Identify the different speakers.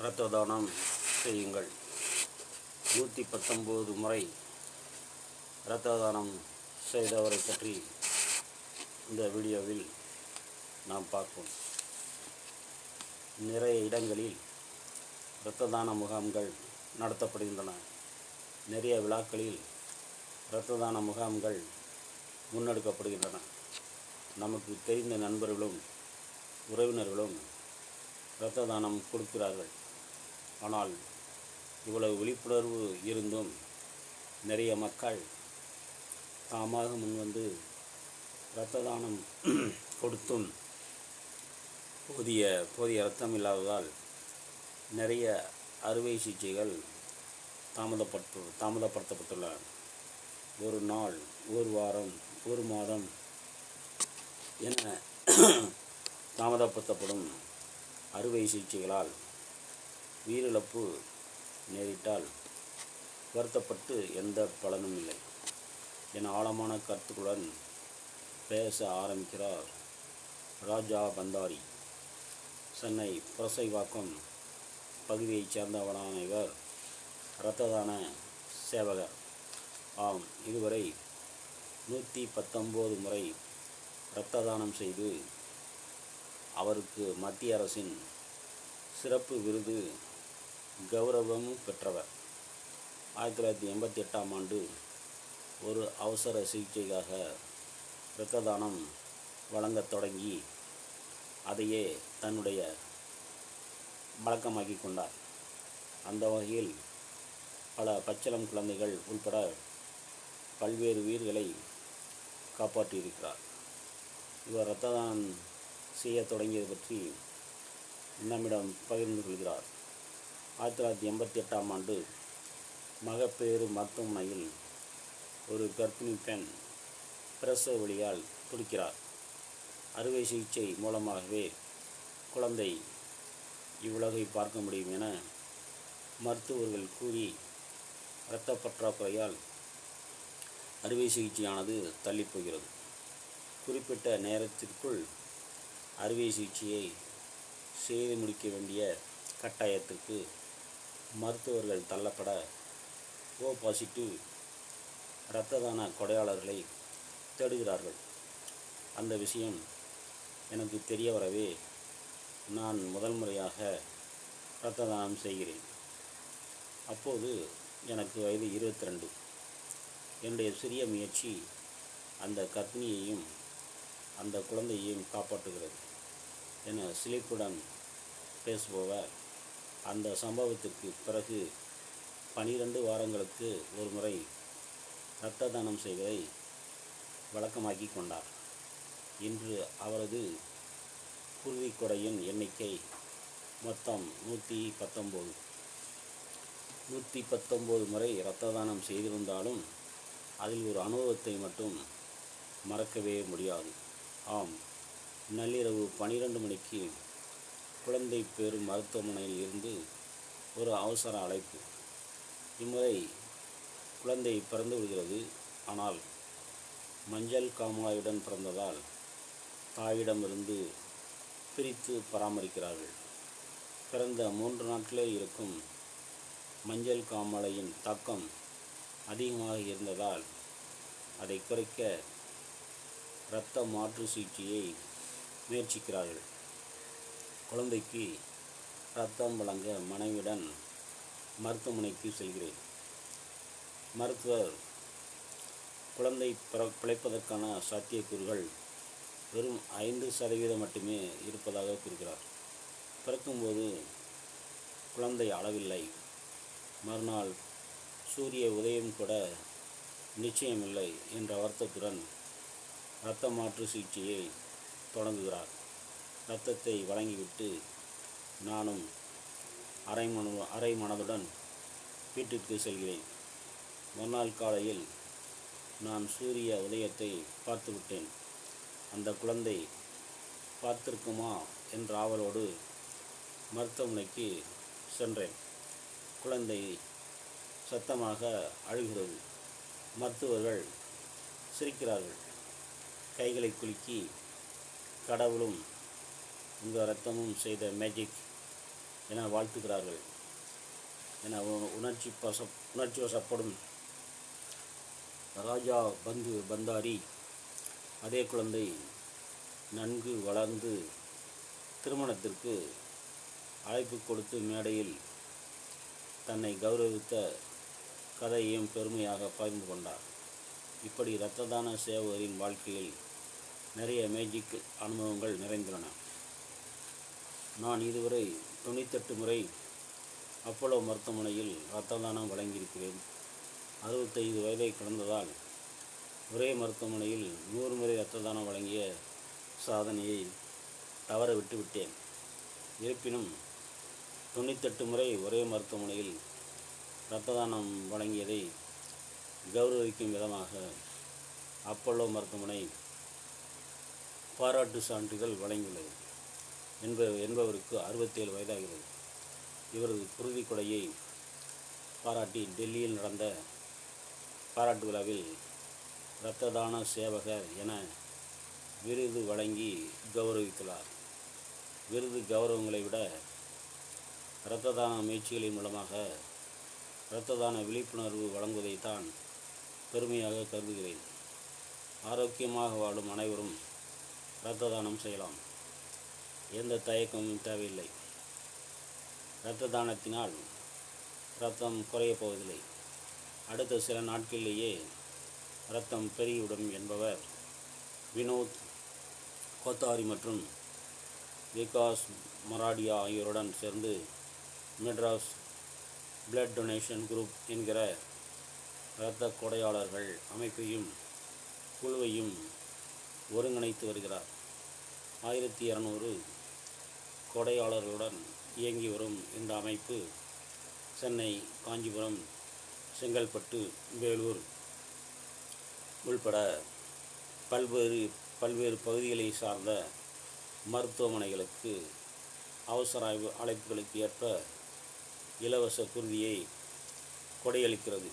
Speaker 1: இரத்த தானம் செய்யுங்கள். நூற்றி பத்தொம்போது முறை இரத்த தானம் செய்தவரை பற்றி இந்த வீடியோவில் நாம் பார்ப்போம். நிறைய இடங்களில் இரத்த தான முகாம்கள் நடத்தப்படுகின்றன. நிறைய விழாக்களில் இரத்த தான முகாம்கள் முன்னெடுக்கப்படுகின்றன. நமக்கு தெரிந்த நண்பர்களும் உறவினர்களும் இரத்த தானம் கொடுக்கிறார்கள். ஆனால் இவ்வளவு விழிப்புணர்வு இருந்தும் நிறைய மக்கள் தாமாக முன்வந்து இரத்த தானம் கொடுத்தும் போதிய போதிய இரத்தம் இல்லாததால் நிறைய அறுவை சிகிச்சைகள் தாமதப்பட்டு தாமதப்படுத்தப்பட்டுள்ளன. ஒரு நாள் ஒரு வாரம் ஒரு மாதம் என தாமதப்படுத்தப்படும் அறுவை சிகிச்சைகளால் உயிரிழப்பு நேரிட்டால் வருத்தப்பட்டு எந்த பலனும் இல்லை. என ஆழமான கருத்துக்களுடன் பேச ஆரம்பிக்கிறார் ராஜா பந்தாரி சென்னை புரசைவாக்கம் பகுதியைச் சேர்ந்தவனான இவர் இரத்ததான சேவகர். ஆம் இதுவரை நூற்றி பத்தொம்போது முறை இரத்த தானம் செய்து அவருக்கு மத்திய அரசின் சிறப்பு விருது கௌரவமும் பெற்றவர். ஆயிரத்தி தொள்ளாயிரத்தி எண்பத்தி எட்டாம் ஆண்டு ஒரு அவசர சிகிச்சைக்காக இரத்த தானம் வழங்கத் தொடங்கி அதையே தன்னுடைய வழக்கமாக்கி கொண்டார். அந்த வகையில் பல பச்சிளம் குழந்தைகள் உள்பட பல்வேறு உயிர்களை காப்பாற்றியிருக்கிறார். இவர் இரத்த தானம் செய்ய தொடங்கியது பற்றி நம்மிடம் பகிர்ந்து கொள்கிறார். ஆயிரத்தி தொள்ளாயிரத்தி எண்பத்தி எட்டாம் ஆண்டு மகப்பேறு மருத்துவமனையில் ஒரு கர்ப்பிணி பெண் பிரசவ வழியால் துடிக்கிறார். அறுவை சிகிச்சை மூலமாகவே குழந்தை இவ்வுலகை பார்க்க முடியும் என மருத்துவர்கள் கூறி இரத்த பற்றாக்குறையால் அறுவை சிகிச்சையானது தள்ளிப்போகிறது குறிப்பிட்ட நேரத்திற்குள் அறுவை சிகிச்சையை செய்து முடிக்க வேண்டிய கட்டாயத்திற்கு மருத்துவர்கள் தள்ளப்பட ஓ பாசிட்டிவ் இரத்த தான கொடையாளர்களை தேடுகிறார்கள். அந்த விஷயம் எனக்கு தெரிய வரவே நான் முதல் முறையாக இரத்த தானம் செய்கிறேன். அப்போது எனக்கு வயது இருபத்தி ரெண்டு என்னுடைய சிறிய முயற்சி அந்த கர்ப்பிணியையும் அந்த குழந்தையையும் காப்பாற்றுகிறது என சிலிப்புடன் பேசுபவர் அந்த சம்பவத்திற்கு பிறகு பனிரெண்டு வாரங்களுக்கு ஒரு முறை இரத்த தானம் செய்வதை வழக்கமாக்கி கொண்டார். இன்று அவரது குருதி கொடையின் எண்ணிக்கை மொத்தம் நூற்றி பத்தொம்போது. நூற்றி பத்தொம்போது முறை இரத்த தானம் செய்திருந்தாலும் அதில் ஒரு அனுபவத்தை மட்டும் மறக்கவே முடியாது. ஆம் நள்ளிரவு பனிரெண்டு மணிக்கு குழந்தை பேர் மருத்துவமனையில் இருந்து ஒரு அவசர அழைப்பு. இம்முறை குழந்தை பிறந்து விடுகிறது. ஆனால் மஞ்சள் காமாயுடன் பிறந்ததால் தாயிடமிருந்து பிரித்து பராமரிக்கிறார்கள். பிறந்த மூன்று நாட்களே இருக்கும் மஞ்சள் காமாலையின் தாக்கம் அதிகமாக இருந்ததால் அதை குறைக்க இரத்த மாற்று சிகிச்சையை முயற்சிக்கிறார்கள். குழந்தைக்கு ரத்தம் வழங்க மனைவியுடன் மருத்துவமனைக்கு செல்கிறேன். மருத்துவர் குழந்தை பிற பிழைப்பதற்கான சாத்தியக்கூறுகள் வெறும் ஐந்து சதவீதம் மட்டுமே இருப்பதாக கூறுகிறார். பிறக்கும்போது குழந்தை அளவில்லை. மறுநாள் சூரிய உதயம் கூட நிச்சயமில்லை என்ற வருத்தத்துடன் இரத்த மாற்று சிகிச்சையை தொடங்குகிறார். ரத்தத்தை வழங்கிவிட்டு நானும் அரை மன அரை மனதுடன் வீட்டிற்கு செல்கிறேன். மறுநாள் காலையில் நான் சூரிய உதயத்தை பார்த்துவிட்டேன். அந்த குழந்தை பார்த்திருக்குமா என்ற ஆவலோடு மருத்துவமனைக்கு சென்றேன். குழந்தை சத்தமாக அழுகிறது. மருத்துவர்கள் சிரிக்கிறார்கள். கைகளை குலுக்கி கடவுளும் உங்கள் ரத்தமும் செய்த மேஜிக் என வாழ்த்துகிறார்கள். என உ- உணர்ச்சி பச உணர்ச்சி வசப்படும் ராஜா பந்து பந்தாரி அதே குழந்தை நன்கு வளர்ந்து திருமணத்திற்கு அழைப்பு கொடுத்து மேடையில் தன்னை கௌரவித்த கதையையும் பெருமையாக பகிர்ந்து கொண்டார். இப்படி இரத்த தான சேவகரின் வாழ்க்கையில் நிறைய மேஜிக் அனுபவங்கள் நிறைந்துள்ளன. நான் இதுவரை தொண்ணூத்தெட்டு முறை அப்போலோ மருத்துவமனையில் இரத்த தானம் வழங்கியிருக்கிறேன். அறுபத்தைந்து வயதை கடந்ததால் ஒரே மருத்துவமனையில் நூறு முறை இரத்த தானம் வழங்கிய சாதனையை தவற விட்டுவிட்டேன். இருப்பினும் தொண்ணூத்தெட்டு முறை ஒரே மருத்துவமனையில் இரத்த தானம் வழங்கியதை கௌரவிக்கும் விதமாக அப்பல்லோ மருத்துவமனை பாராட்டு சான்றிதழ் வழங்கியுள்ளது. என்ப என்பவருக்கு அறுபத்தேழு வயதாகிறது. இவரது குருதி கொடையை பாராட்டி டெல்லியில் நடந்த பாராட்டு விழாவில் இரத்த தான சேவகர் என விருது வழங்கி கௌரவித்துள்ளார். விருது கௌரவங்களை விட இரத்த தான முயற்சிகளின் மூலமாக இரத்த தான விழிப்புணர்வு வழங்குவதைத்தான் பெருமையாக கருதுகிறேன். ஆரோக்கியமாக வாழும் அனைவரும் இரத்த தானம் செய்யலாம். எந்த தயக்கமும் தேவையில்லை. இரத்த தானத்தினால் இரத்தம் குறையப் போவதில்லை. அடுத்த சில நாட்களிலேயே இரத்தம் பெருகிவிடும் என்பவர் வினோத் கோத்தாரி மற்றும் விகாஸ் மராடியா ஆகியோருடன் சேர்ந்து மெட்ராஸ் பிளட் டொனேஷன் குரூப் என்கிற இரத்த கொடையாளர்கள் அமைப்பையும் குழுவையும் ஒருங்கிணைத்து வருகிறார். ஆயிரத்தி இரநூறு கொடையாளர்களுடன் இயங்கி வரும் இந்த அமைப்பு சென்னை காஞ்சிபுரம் செங்கல்பட்டு வேலூர் உள்பட பல்வேறு பல்வேறு பகுதிகளை சார்ந்த மருத்துவமனைகளுக்கு அவசர அழைப்புகளுக்கு ஏற்ப இலவச குருதியை கொடையளிக்கிறது.